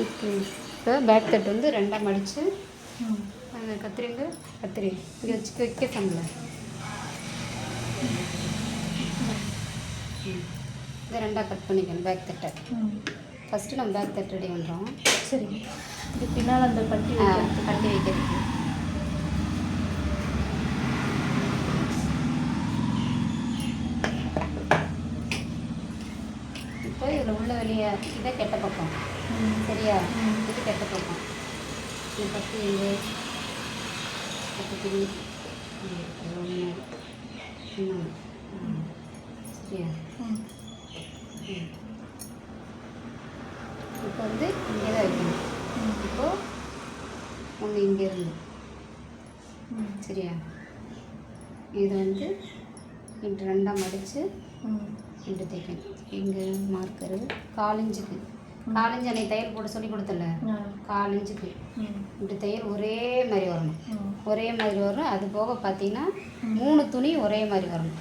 இப்போ பேக் தட்டு வந்து ரெண்டாக மடித்து அந்த கத்திரிங்க கத்திரி. இங்கே வச்சு வைக்க சம்பளம் இதை ரெண்டாக கட் பண்ணிக்கணும் பேக் தட்டை. ஃபஸ்ட்டு நம்ம பேக் தட்டு ரெடி பண்ணுறோம் சரி. இது பின்னால் அந்த பட்டி. கட்டி வைக்கிறதுக்கு. இப்போ இதில் உள்ள வெளியே இதை கெட்ட பக்கம். சரியா. இது கெட்ட பக்கம். இது பத்து இங்கே பத்து திரி. சரியா. இப்போ வந்து இங்கே தான் வைக்கணும் இப்போது ஒன்று இங்கே இருந்து. சரியா? இது வந்து இப்படி ரெண்டாக மடித்து இப்படி தைக்கணும் இங்கே மார்க்கரு காலிஞ்சுக்கு காலிஞ்சு அன்னைக்கு தையல் போட சொல்லி கொடுத்தல. காலிஞ்சுக்கு இப்படி தையல் ஒரே மாதிரி வரணும். ஒரே மாதிரி வரும். அது போக பார்த்தீங்கன்னா மூணு துணி ஒரே மாதிரி வரணும்.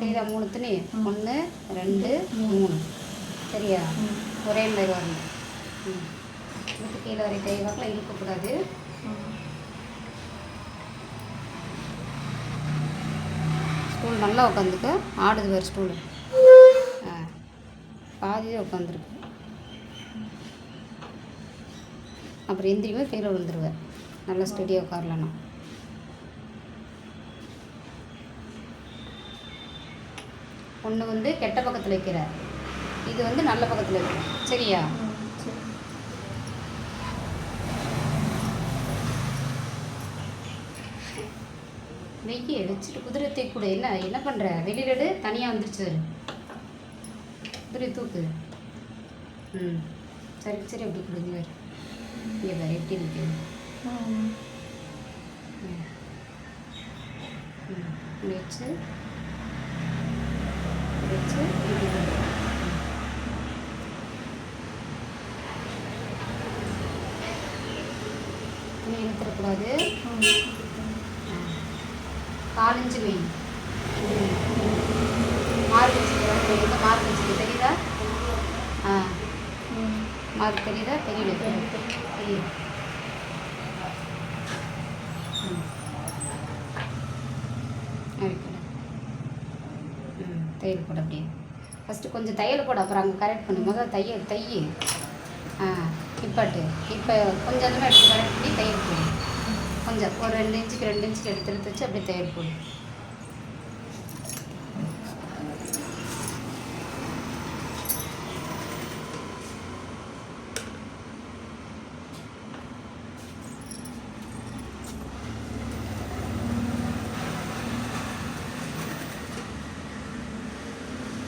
தெரியுதா? மூணு துணி. ஒன்று ரெண்டு மூணு. சரியா? ஒரே மாதிரி வரணும். ம். இதுக்கு கீழே வரை தைவாக்கில் இழுக்கக்கூடாது. ம். ஸ்டூல் நல்லா உட்காந்துக்க ஆடுது வேறு ஸ்டூலு. ஆ பாதியே உட்காந்துருக்கு. அப்புறம் எந்திரியுமே கீழே விழுந்துருவேன். நல்லா ஸ்டெடியாக உட்காரலன்னா. ஒன்று வந்து கெட்ட பக்கத்தில் வைக்கிற இது வந்து நல்ல பக்கத்தில் வைக்கிற சரியா ம் சரி வெய்ய வச்சுட்டு குதிரை தூக்கூட கூட என்ன என்ன பண்ணுற வெளியில எடு தனியாக வந்துருச்சு குதிரை தூக்கு. ம். சரி சரி அப்படி கொடுங்க வேறு இங்கே வேறு எப்படி நிற்கிறது ம். வச்சு வச்சு இழுத்துடக்கூடாது ம். காலஞ்சு வை. மார்க் வச்சுக்கிறேன் மார்க் வச்சுக்க. தெரியுதா? ஆ. மார்க் தெரியுதா? தெரியல தெரியுது. ம். ம். தையல் போட அப்படியே. ஃபஸ்ட்டு கொஞ்சம் தையல் போட. அப்புறம் அங்கே கரெக்ட் பண்ணு. முதல்ல தையல் தையல் ஆ. இப்பாட்டு இப்போ கொஞ்சம் கொஞ்சமாக எடுத்து கரெக்ட் பண்ணி தையல் போடு. கொஞ்சம் ஒரு ரெண்டு இன்ச்சுக்கு ரெண்டு இன்ச்சுக்கு எடுத்து